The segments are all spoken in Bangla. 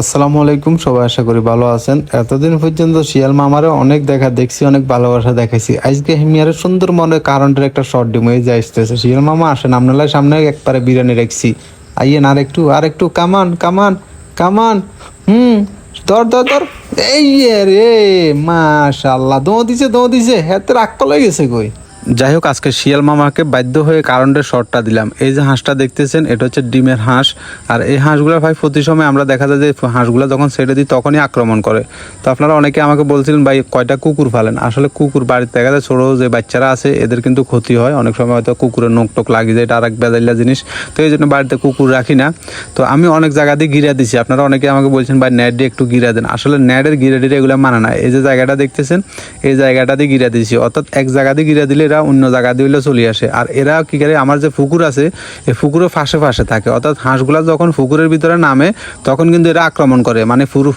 আসসালামু আলাইকুম, সবাই আশা করি ভালো আছেন। এতদিন পর্যন্ত শিয়াল মামারে অনেক দেখা, দেখছি, অনেক ভালোবাসা দেখাইছি। আজকে হিমিয়ারে সুন্দর মনে কারেন্টের একটা শর্ট ডিম হয়ে যায় আসতেছে। শিয়াল মামা, আসেন আপনার সামনে একবারে বিরিয়ানি রাখছি। আইয়েন, আর একটু আর একটু কামান কামান কামান হুম, ধর ধর ধর। এই রে মাশাল্লাহ দো দিছে দো দিছে, হাতে রাগ কলে গেছে কই? যাই হোক আজকে শিয়াল মামাকে বাধ্য হয়ে কারেন্টের শর্টটা দিলাম। এই যে হাঁসটা দেখতেছেন, এটা হচ্ছে ডিমের হাঁস। আর এই হাঁসগুলো ভাই প্রতি সময় আমরা দেখা যায় যে হাঁসগুলো যখন ছেড়ে দিই, তখনই আক্রমণ করে। তো আপনারা অনেকে আমাকে বলছিলেন, ভাই, কয়টা কুকুর ফালেন আসলে কুকুর বাড়িতে দেখা যায় ছোটো যে বাচ্চারা আছে, এদের কিন্তু ক্ষতি হয়। অনেক সময় হয়তো কুকুরের নোক টোক লাগিয়ে যায়, এটা আর এক বেজাইলা জিনিস। তো এই জন্য বাড়িতে কুকুর রাখি না। তো আমি অনেক জায়গা দিয়ে গিরা দিছি। আপনারা অনেকে আমাকে বলছেন, ভাই নেট দিয়ে একটু গিরা দেন। আসলে নেটের গিরা ডিরে এগুলো মানে না। এই যে জায়গাটা দেখতেছেন, এই জায়গাটা দিয়ে গিরা দিছি। অর্থাৎ এক জায়গা দিয়ে গিরা দিলে এরা অন্য জায়গা দিয়ে চলে আসে। আর এরা কি করে, আমার যে পুকুর আছে, এই পুকুরের ফাঁসে ফাঁসে থাকে। অর্থাৎ হাঁসগুলা যখন পুকুরের ভিতরে নামে, তখন কিন্তু এরা আক্রমণ করে। মানে পুরো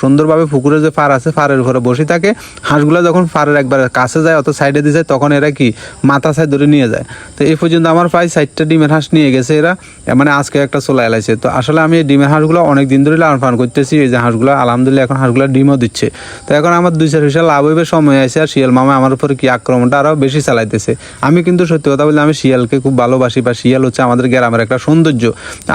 সুন্দরভাবে পুকুরের যে ফার আছে, ফারের উপরে বসে থাকে। হাঁসগুলা যখন ফারের একবার কাছে যায় অত সাইডে দিয়ে যায়, তখন এরা কি, মাথা সাইড ধরে নিয়ে যায়। তো এই পর্যন্ত আমার প্রায় ষাটটা ডিমের হাঁস নিয়ে গেছে এরা। মানে আজকে একটা চলে এলাইছে। তো আসলে আমি এই ডিমের হাঁসগুলো অনেক দিন ধরে লালন পালন করতেছি। এই যে হাঁসগুলো, আলহামদুলিল্লাহ এখন হাঁসগুলো ডিমও দিচ্ছে। তো এখন আমার দুই চার হিসাব লাভ হইবে, সময় আছে। আর শিয়াল মামা আমার উপরে কি আক্রমণটা আরও বেশি চালাইতেছে আমি কিন্তু সত্যি কথা বলতে আমি শিয়ালকে খুব ভালোবাসি বা শিয়াল হচ্ছে আমাদের গ্রামের একটা সৌন্দর্য।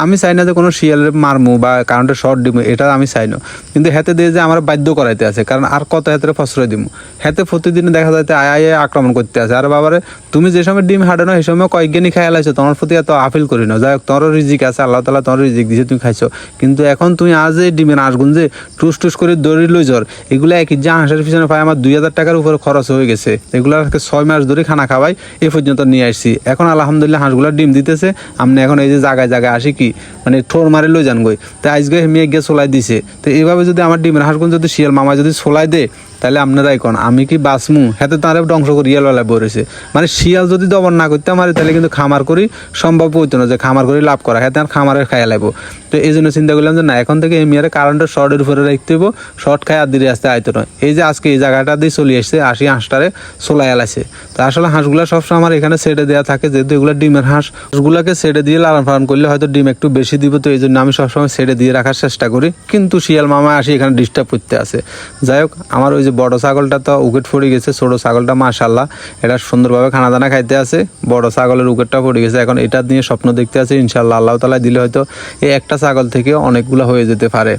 আমি চাই না যে কোনো শিয়ালের মারমু বা কারেন্টের শর্ট দিমু, এটা আমি চাই না। কিন্তু হেতে দিয়ে যে আমার বাধ্য করাইতে আছে, কারণ আর কত হাতে প্রশ্রয় দিমু। হেতে প্রতিদিন দেখা যাচ্ছে আয় আয় আক্রমণ করতে আছে। আর বাবারে, তুমি যে সময় ডিম হাঁটো না, সেই সময় কয়েকজনই খাই লাইছো তোমার প্রতি এত আপিল করি না। যাই হোক, তোমারও রিজিক আছে, আল্লাহ তালা তোমার রিজিক দিছে, তুমি খাইছো। কিন্তু এখন তুমি আজ এই ডিমের আঁশগুন যে টুস টুস করে দৌড়ি লই জ্বর এগুলো একই যা হাঁসের পিছনে পাই আমার দুই হাজার টাকার উপরে খরচ হয়ে গেছে। এগুলো আজকে ছয় মাস ধরে খানা খাওয়াই, এ পর্যন্ত নিয়ে আসছি। এখন আলহামদুলিল্লাহ হাঁসগুলো ডিম দিতেছে। আপনি এখন এই যে জায়গায় জায়গায় আসি কি মানে ঠোর মারে লই যান গই তো আজকে মেয়ে গিয়ে সোলাই দিছে। তো এইভাবে যদি আমার ডিমের হাঁসগুলো যদি শিয়াল মামা যদি সোলাই দে তাহলে আপনারাই কোন আমি কি বাঁচমু? হাতে তারে ধ্বংস করি, ইয়েলা বলেছে মানে শিয়াল যদি দমন না করতে পারে তাহলে কিন্তু খামার করি সম্ভব হইতো না যে খামার করে লাভ করা, হাতে আর খামারের খাইয়া লাগবো তো এই জন্য চিন্তা করলাম যে না, এখন থেকে এই মেয়ের কারেন্টের শর্টের উপরে রাখতে হইব শর্ট খাই আর দিলে আসতে আইতো নয় এই যে আজকে এই জায়গাটা দিয়ে চলে আসছে আসি হাঁসটারে সোলাই এলাইছে তো আসলে হাঁসগুলো সবসময় আমার এখানে সেটে দেওয়া থাকে, যেহেতু এগুলো ডিমের হাঁস। হাঁসগুলোকে সেটে দিয়ে লালন পালন করলে হয়তো ডিম একটু বেশি দিব, তো এই জন্য আমি সবসময় সেটে দিয়ে রাখার চেষ্টা করি। কিন্তু শিয়াল মামা আসি এখানে ডিস্টার্ব করতে আসে। যাই হোক, আমার ওই যে বড় ছাগলটা তো উকেট পড়ে গেছে, ছোট ছাগলটা মাশাল্লাহ এটা সুন্দরভাবে খানা দানা খাইতে আছে, বড় ছাগলের উকেটটা পড়ে গেছে। এখন এটা নিয়ে স্বপ্ন দেখতে আছে ইনশাল্লাহ আল্লাহ তালা দিলে হয়তো এই একটা ছাগল থেকে অনেকগুলো হয়ে যেতে পারে।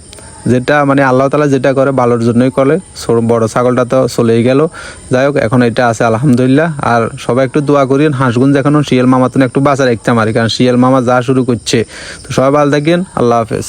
যেটা মানে আল্লাহ তালা যেটা করে ভালোর জন্যই করে। বড় ছাগলটা তো চলেই গেল। যাই হোক, এখন এটা আছে, আলহামদুলিল্লাহ। আর সবাই একটু দোয়া করিন হাঁসগুন যেখানে শিয়াল মামা তো একটু বাঁচা রাখতে পারি, কারণ শিয়াল মামা যা শুরু করছে। তো সবাই ভালো থাকেন, আল্লাহ হাফেজ।